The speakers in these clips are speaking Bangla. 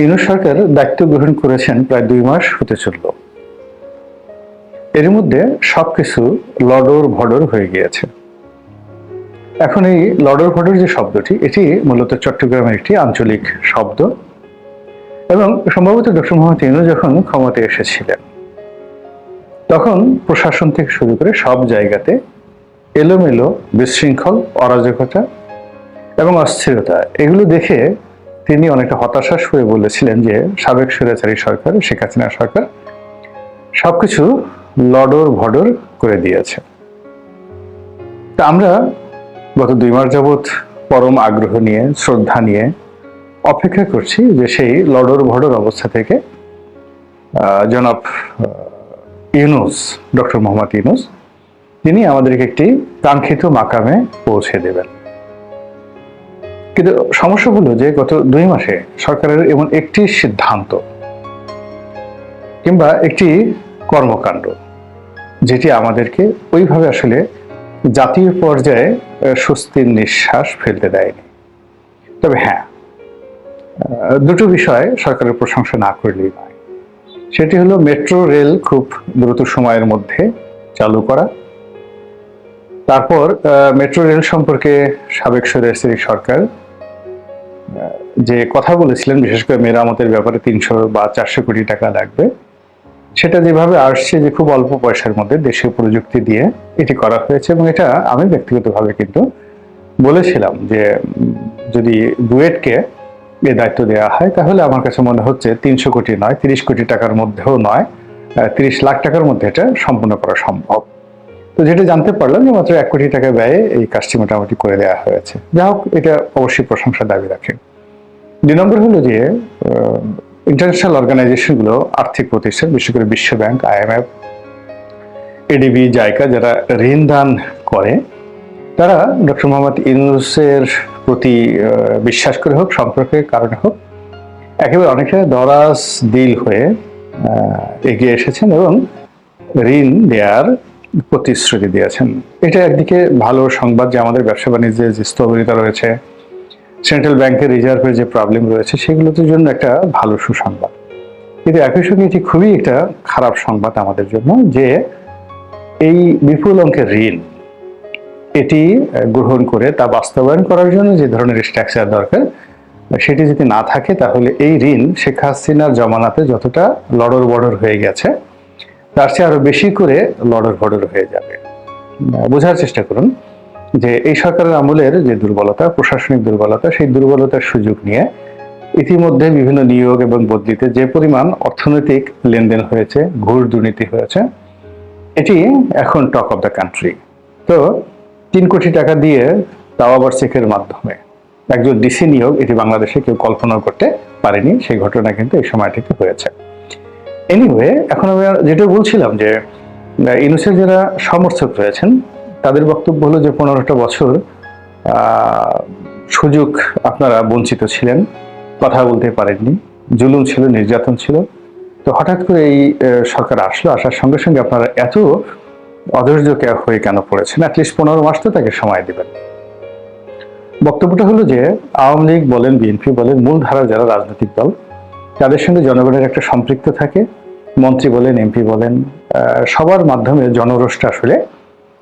ইউনুস সরকার দায়িত্ব গ্রহণ করেছেন প্রায় দুই মাস হতে চলল। এর মধ্যে সবকিছু লডর ভডর হয়ে গিয়েছে। এখন এই লডর ভডর যে শব্দটি, এটি মূলত চট্টগ্রামের একটি আঞ্চলিক শব্দ এবং সম্ভবত ডক্টর মোহাম্মদ ইউনুস যখন ক্ষমতায় এসেছিলেন, তখন প্রশাসন থেকে শুরু করে সব জায়গাতে এলোমেলো, বিশৃঙ্খল, অরাজকতা এবং অস্থিরতা, এগুলো দেখে তিনি অনেকটা হতাশাস হয়ে বলেছিলেন যে সাবেক স্বৈরাচারী সরকার, শেখ হাসিনা সরকার সবকিছু লডর ভডর করে দিয়েছে। তা আমরা গত দুই মাস যাবৎ পরম আগ্রহ নিয়ে, শ্রদ্ধা নিয়ে অপেক্ষা করছি যে সেই লডর ভডর অবস্থা থেকে জনাব ইউনুস, ডক্টর মোহাম্মদ ইউনুস, তিনি আমাদেরকে একটি কাঙ্ক্ষিত মাকামে পৌঁছে দেবেন। কিন্তু সমস্যা হলো যে গত দুই মাসে সরকারের এমন একটি সিদ্ধান্ত কিংবা একটি কর্মকাণ্ড যেটি আমাদেরকে ওইভাবে আসলে জাতীয় পর্যায়ে স্বস্তির নিঃশ্বাস ফেলতে দেয়নি। তবে হ্যাঁ দুটো বিষয় সরকারের প্রশংসা না করলেই নয়। সেটি হলো মেট্রো রেল খুব দ্রুত সময়ের মধ্যে চালু করা। তারপর মেট্রো রেল সম্পর্কে সাবেক স্বৈরাচারী সরকার যে কথা বলেছিলেন, বিশেষ করে মেরামতের ব্যাপারে তিনশো বা চারশো কোটি টাকা লাগবে, সেটা যেভাবে আসছে যে খুব অল্প পয়সার মধ্যে দেশীয় প্রযুক্তি দিয়ে এটি করা হয়েছে এবং এটা আমি ব্যক্তিগতভাবে কিন্তু বলেছিলাম যে যদি বুয়েটকে এ দায়িত্ব দেওয়া হয়, তাহলে আমার কাছে মনে হচ্ছে তিনশো কোটি নয়, তিরিশ কোটি টাকার মধ্যেও নয় তিরিশ লাখ টাকার মধ্যে এটা সম্পূর্ণ করা সম্ভব। তো যেটা জানতে পারলাম যে মাত্র এক কোটি টাকা ব্যয়ে এই কাজটি মোটামুটি করে দেওয়া হয়েছে। যা হোক, এটা অবশ্যই প্রশংসা দাবি রাখে। দুই নম্বর হলো যে ইন্টারন্যাশনাল অর্গানাইজেশনগুলো আর্থিক প্রতিষ্ঠান, বিশেষ করে বিশ্ব ব্যাংক আইএমএফ এডিবি জাইকা, যারা ঋণ দান করে, তারা ডক্টর মোহাম্মদ ইউনুসের প্রতি বিশ্বাস করে হোক সম্পর্কের কারণে হোক, একেবারে অনেকটা দরাজ দিল হয়ে এগিয়ে এসেছেন এবং ঋণ দেওয়ার প্রতিশ্রুতি দিয়েছেন। এটা একদিকে ভালো সংবাদ যে আমাদের ব্যবসা বাণিজ্যে যে স্থবিরতা রয়েছে সেন্ট্রাল ব্যাংকের রিজার্ভের যে প্রবলেম রয়েছে সেগুলোর জন্য একটা ভালো সুসংবাদ। কিন্তু একই সঙ্গে এটি খুবই একটা খারাপ সংবাদ আমাদের জন্য যে এই বিপুল অঙ্কের ঋণ, এটি গ্রহণ করে তা বাস্তবায়ন করার জন্য যে ধরনের স্ট্রাকচার দরকার, সেটি যদি না থাকে তাহলে এই ঋণ শেখ হাসিনার জমানাতে যতটা লড়র বড়র হয়ে গেছে, তার চেয়ে আরও বেশি করে লড়র বড়র হয়ে যাবে। বোঝার চেষ্টা করুন। যে এই সরকারের আমলের যে দুর্বলতা, প্রশাসনিক দুর্বলতা, সেই দুর্বলতার সুযোগ নিয়ে ইতিমধ্যে বিভিন্ন নিয়োগ এবং বদলিতে যে পরিমাণ অর্থনৈতিক লেনদেন হয়েছে, ঘুষ দুর্নীতি হয়েছে, এটি এখন টক অফ দ্য কান্ট্রি। তো তিন কোটি টাকা দিয়ে তাও আবার চেকের মাধ্যমে একজন ডিসি নিয়োগ এটি বাংলাদেশে কেউ কল্পনা করতে পারেনি, সেই ঘটনা কিন্তু এই সময়টিতে হয়েছে। এনিওয়ে এখন আমি যেটা বলছিলাম যে ইউনুসের যারা সমর্থক রয়েছেন তাদের বক্তব্য হলো যে পনেরোটা বছর সুযোগ আপনারা বঞ্চিত ছিলেন, কথা বলতে পারেননি, জুলুম ছিল, নির্যাতন ছিল। তো হঠাৎ করে এই সরকার আসলো, আসার সঙ্গে সঙ্গে আপনারা এত অধৈর্য হয়ে কেন পড়েছেন? অ্যাটলিস্ট পনেরো মাস তো তাকে সময় দিবেন। বক্তব্যটা হলো যে, আওয়ামী লীগ বলেন, বিএনপি বলেন, মূলধারার যারা রাজনৈতিক দল, তাদের সঙ্গে জনগণের একটা সম্পৃক্ত থাকে। মন্ত্রী বলেন, এমপি বলেন সবার মাধ্যমে জনরোষটা আসলে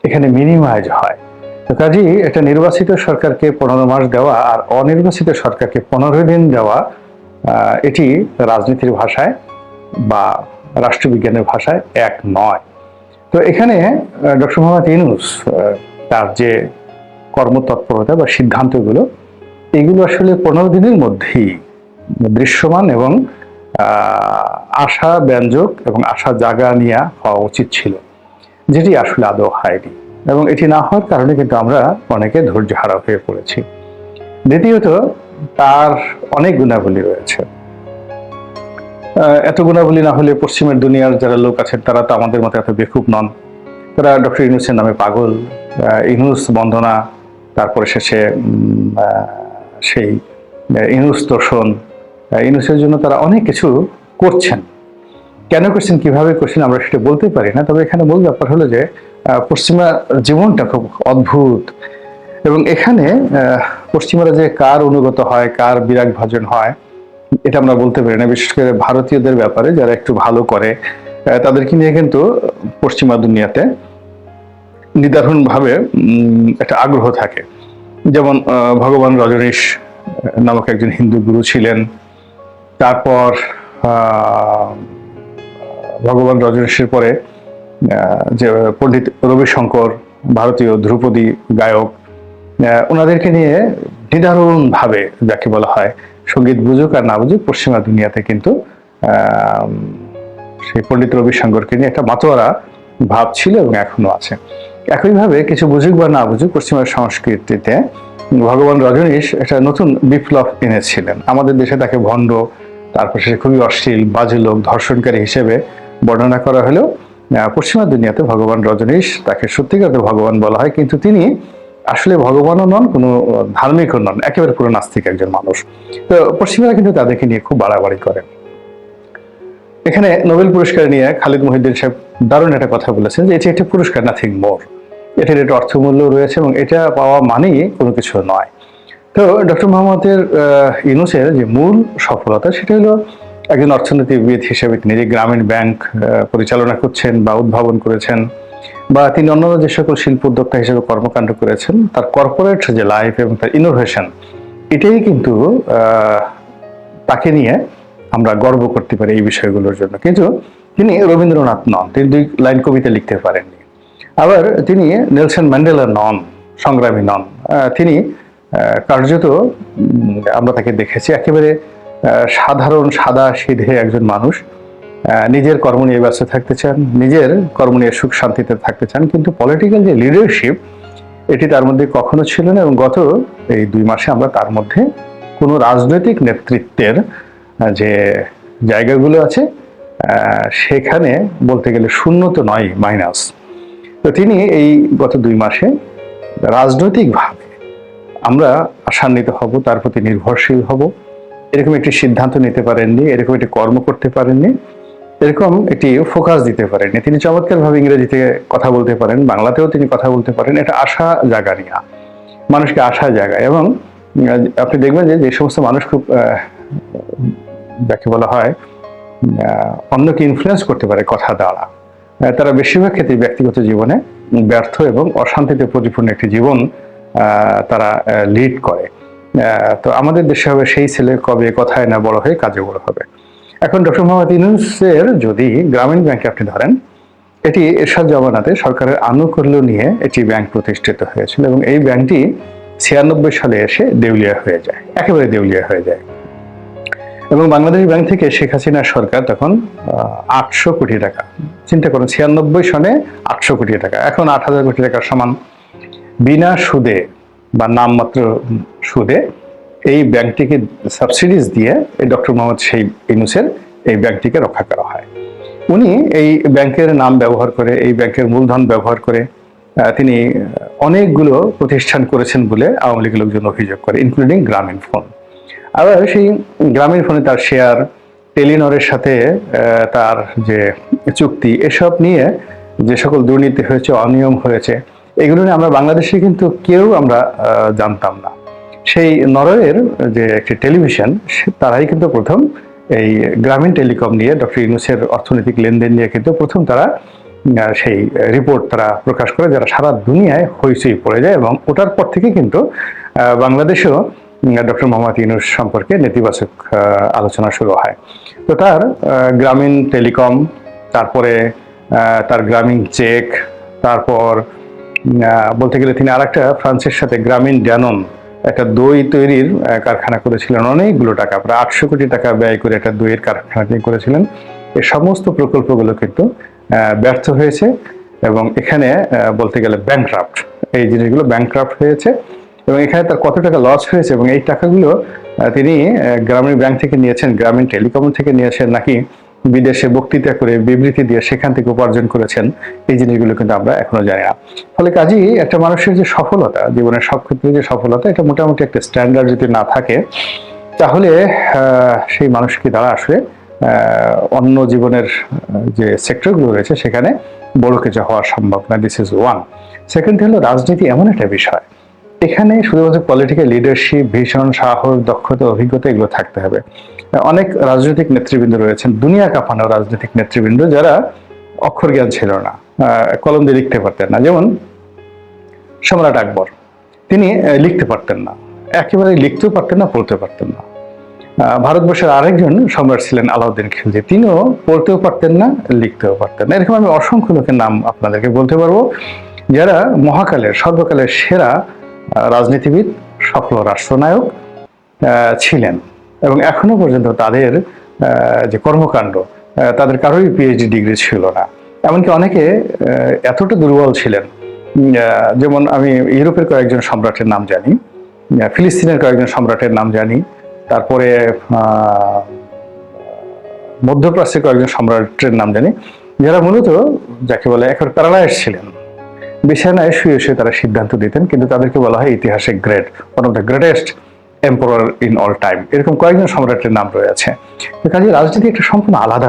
এখানে মিনিমাইজ হয়। তো কাজেই একটা নির্বাচিত সরকারকে পনেরো মাস দেওয়া আর অনির্বাচিত সরকারকে পনেরো দিন দেওয়া এটি রাজনীতির ভাষায় বা রাষ্ট্রবিজ্ঞানের ভাষায় এক নয়। তো এখানে ডক্টর মোহাম্মদ ইউনুস আহ, তার যে কর্মতৎপরতা বা সিদ্ধান্তগুলো এগুলো আসলে পনেরো দিনের মধ্যেই দৃশ্যমান এবং আশা ব্যঞ্জক এবং আশা জাগা নিয়ে হওয়া উচিত ছিল। যেটি আসলে আদৌ হয়নি। এবং এটি না হওয়ার কারণে কিন্তু আমরা অনেকে ধৈর্য হারা হয়ে পড়েছি। দ্বিতীয়ত তার অনেক গুণাবলী রয়েছে। এত গুণাবলী না হলে পশ্চিমের দুনিয়ার যারা লোক আছেন তারা তো আমাদের মতো এত বেকুব নন। তারা ডক্টর ইউনুসের নামে পাগল আহ, ইউনুস বন্দনা তারপরে শেষে সেই দর্শন আহ, ইউনুসের জন্য তারা অনেক কিছু করছেন। কেন করছেন, কীভাবে করছেন, আমরা সেটা বলতে পারি না। তবে এখানে মূল ব্যাপার হলো যে পশ্চিমা জীবনটা খুব অদ্ভুত এবং এখানে পশ্চিমারা যে কার অনুগত হয়, কার বিরাগ ভাজন হয়, এটা আমরা বলতে পারি না। বিশেষ করে ভারতীয়দের ব্যাপারে যারা একটু ভালো করে তাদেরকে নিয়ে কিন্তু পশ্চিমা দুনিয়াতে নিদারুণভাবে একটা আগ্রহ থাকে। যেমন ভগবান রজনীশ নামক একজন হিন্দু গুরু ছিলেন। তারপর ভগবান রজনীশের পরে যে পণ্ডিত রবিশঙ্কর, ভারতীয় ধ্রুপদী গায়ক ওনাদেরকে নিয়ে নিদারুণভাবে যাকে বলা হয় সংগীত বুঝুক আর না বুঝুক, পশ্চিমা দুনিয়াতে কিন্তু সেই পণ্ডিত রবিশঙ্করকে নিয়ে একটা মাতোয়ারা ভাব ছিল এবং এখনও আছে। একইভাবে কিছু বুঝুক বা না বুঝুক, পশ্চিমা সংস্কৃতিতে ভগবান রজনীশ একটা নতুন বিপ্লব এনেছিলেন। আমাদের দেশে তাকে ভণ্ড, তারপর সে খুবই অশ্লীল, বাজে লোক, ধর্ষণকারী হিসেবে বর্ণনা করা হলেও পশ্চিমা দুনিয়াতে ভগবান রজনীশ তাকে সত্যিকারের ভগবান বলা হয়, কিন্তু তিনি আসলে ভগবানও নন, কোনো ধার্মিকও নন, একেবারে পুরো নাস্তিক একজন মানুষ। তো পশ্চিমারা কিন্তু তাদেরকে নিয়ে খুব বাড়াবাড়ি করে। এখানে নোবেল পুরস্কার নিয়ে খালিদ মহিউদ্দিন সাহেব দারুণ একটা কথা বলেছেন যে, এটি একটি পুরস্কার নাথিং মোর এটার একটা অর্থমূল্য রয়েছে এবং এটা পাওয়া মানেই কোনো কিছু নয়। তো ডক্টর মোহাম্মদের ইউনুসের যে মূল সফলতা, সেটা হলো একজন অর্থনীতিবিদ হিসেবে তিনি যে গ্রামীণ ব্যাংক পরিচালনা করছেন বা উদ্ভাবন করেছেন বা তিনি অন্যান্য যে সকল শিল্প উদ্যোক্তা হিসেবে কর্মকাণ্ড করেছেন, তার কর্পোরেট যে লাইফ এবং তার ইনোভেশন এটাই কিন্তু তাকে নিয়ে আমরা গর্ব করতে পারি এই বিষয়গুলোর জন্য। কিন্তু তিনি রবীন্দ্রনাথ নন, তিনি দুই লাইন কবিতা লিখতে পারেননি। আবার তিনি নেলসন ম্যান্ডেলা নন, সংগ্রামী নন। তিনি কার্যত আমরা তাকে দেখেছি, একেবারে সাধারণ সাদা সিধে একজন মানুষ নিজের কর্ম নিয়ে ব্যস্ত থাকতে চান, নিজের কর্ম নিয়ে সুখ শান্তিতে থাকতে চান, কিন্তু পলিটিক্যাল যে লিডারশিপ এটি তার মধ্যে কখনো ছিল না এবং গত এই দুই মাসে আমরা তার মধ্যে কোনো রাজনৈতিক নেতৃত্বের যে জায়গাগুলো আছে সেখানে বলতে গেলে শূন্য তো নয় মাইনাস তো তিনি এই গত দুই মাসে রাজনৈতিকভাবে আমরা আশান্বিত হব, তার প্রতি নির্ভরশীল হব। এরকম একটি সিদ্ধান্ত নিতে পারেননি, এরকম একটি কর্ম করতে পারেননি, এরকম একটি ফোকাস দিতে পারেননি। তিনি চমৎকারভাবে ইংরেজিতে কথা বলতে পারেন, বাংলাতেও তিনি কথা বলতে পারেন। এটা আশা জাগা নিয়ে, মানুষকে আশা জাগায় এবং আপনি দেখবেন যে যে সমস্ত মানুষ খুব যাকে বলা হয় অন্যকে ইনফ্লুয়েন্স করতে পারে কথা দ্বারা। তারা বেশিরভাগ ক্ষেত্রে ব্যক্তিগত জীবনে ব্যর্থ এবং অশান্তিতে পরিপূর্ণ একটি জীবন তারা লিড করে। তো আমাদের দেশে হবে সেই ছেলে কবে, কথায় না বড় হয়ে কাজে বড় হবে। এখন ডক্টর মোহাম্মদ ইউনুসের যদি গ্রামীণ ব্যাংকে আপনি ধরেন, এটি এরশাদ জমানাতে সরকারের আনুকূল্য নিয়ে একটি ব্যাংক প্রতিষ্ঠিত হয়েছিল এবং এই ব্যাংকটি ছিয়ানব্বই সালে এসে দেউলিয়া হয়ে যায়, একেবারে দেউলিয়া হয়ে যায়। এবং বাংলাদেশ ব্যাংক থেকে শেখ হাসিনার সরকার তখন আটশো কোটি টাকা, চিন্তা করুন, ছিয়ানব্বই সনে আটশো কোটি টাকা, এখন আট হাজার কোটি টাকার সমান। বিনা সুদে বা নামমাত্র সুদে এই ব্যাংকটিকে সাবসিডিজ দিয়ে এই ডক্টর মোহাম্মদ সেই ইনুসের এই ব্যাংকটিকে রক্ষা করা হয়। উনি এই ব্যাংকের নাম ব্যবহার করে, এই ব্যাংকের মূলধন ব্যবহার করে তিনি অনেকগুলো প্রতিষ্ঠান করেছেন বলে আওয়ামী লীগের লোকজন অভিযোগ করে ইনক্লুডিং গ্রামীণ ফোন আবার সেই গ্রামীণ ফোনে তার শেয়ার টেলিনরের সাথে তার যে চুক্তি, এসব নিয়ে যে সকল দুর্নীতি হয়েছে, অনিয়ম হয়েছে এগুলো নিয়ে আমরা বাংলাদেশে কিন্তু কেউ আমরা জানতাম না। সেই নরওয়ের যে একটি টেলিভিশন তারাই কিন্তু প্রথম এই গ্রামীণ টেলিকম নিয়ে, ডক্টর ইউনুসের অর্থনৈতিক লেনদেন নিয়ে কিন্তু প্রথম তারা সেই রিপোর্ট তারা প্রকাশ করে, যারা সারা দুনিয়ায় হইচই পড়ে যায় এবং ওটার পর থেকে কিন্তু বাংলাদেশেও ডক্টর মোহাম্মদ ইউনুস সম্পর্কে নেতিবাচক আলোচনা শুরু হয়। তো তার গ্রামীণ টেলিকম, তারপরে তার গ্রামীণ চেক, তারপর বলতে গেলে তিনি আরেকটা ফ্রান্সের সাথে গ্রামীণ ড্যানন একটা দই তৈরির কারখানা করেছিলেন অনেকগুলো টাকা, প্রায় আটশো কোটি টাকা ব্যয় করে একটা দইয়ের কারখানা তিনি করেছিলেন। এই সমস্ত প্রকল্পগুলো কিন্তু ব্যর্থ হয়েছে এবং এখানে বলতে গেলে ব্যাংক্রাফট এই জিনিসগুলো ব্যাংক্রাফট হয়েছে এবং এখানে তার কত টাকা লস হয়েছে এবং এই টাকাগুলো তিনি গ্রামীণ ব্যাংক থেকে নিয়েছেন, গ্রামীণ টেলিকম থেকে নিয়েছেন নাকি বিদেশে বক্তৃতা করে বিবৃতি দিয়ে সেখান থেকে উপার্জন করেছেন, এই জিনিসগুলো কিন্তু আমরা এখনও জানি না। ফলে কাজেই একটা মানুষের যে সফলতা, জীবনের সব ক্ষেত্রে যে সফলতা, এটা মোটামুটি একটা স্ট্যান্ডার্ড যদি না থাকে, তাহলে সেই মানুষকে দ্বারা আসলে অন্য জীবনের যে সেক্টরগুলো রয়েছে, সেখানে বড় কিছু হওয়া সম্ভব না। দিস ইজ ওয়ান সেকেন্ড হলো, রাজনীতি এমন একটা বিষয়। এখানে শুধুমাত্র পলিটিক্যাল লিডারশিপ ভীষণ সাহস, দক্ষতা, অভিজ্ঞতা এগুলো থাকতে হবে। অনেক রাজনৈতিক নেতৃবৃন্দ রয়েছেন, দুনিয়া কাঁপানো রাজনৈতিক নেতৃবৃন্দ যারা অক্ষর জ্ঞান ছিল না কলম দিয়ে লিখতে পারতেন না। যেমন সম্রাট আকবর, তিনি লিখতে পারতেন না। একেবারে লিখতেও পারতেন না পড়তে পারতেন না। ভারতবর্ষের আরেকজন সম্রাট ছিলেন আলাউদ্দিন খিলজি। তিনিও পড়তেও পারতেন না, লিখতেও পারতেন না। এরকম আমি অসংখ্য লোকের নাম আপনাদেরকে বলতে পারব, যারা মহাকালের, সর্বকালের সেরা রাজনীতিবিদ, সফল রাষ্ট্রনায়ক ছিলেন। এবং এখনও পর্যন্ত তাদের যে কর্মকাণ্ড তাদের কারোরই পিএইচডি ডিগ্রি ছিল না। এমনকি অনেকে এতটা দুর্বল ছিলেন। যেমন আমি ইউরোপের কয়েকজন সম্রাটের নাম জানি ফিলিস্তিনের কয়েকজন সম্রাটের নাম জানি, তারপরে মধ্যপ্রাচ্যের কয়েকজন সম্রাটের নাম জানি, যারা মূলত যাকে বলে এখন প্যারালাইজ ছিলেন। বিছানায় শুয়ে শুয়ে তারা সিদ্ধান্ত দিতেন, কিন্তু তাদেরকে বলা হয় ইতিহাসে great one of the greatest emperor in all time এরকম কয়েকজন সম্রাটের নাম রয়েছে কাজে রাজনীতি একটা সম্পূর্ণ আলাদা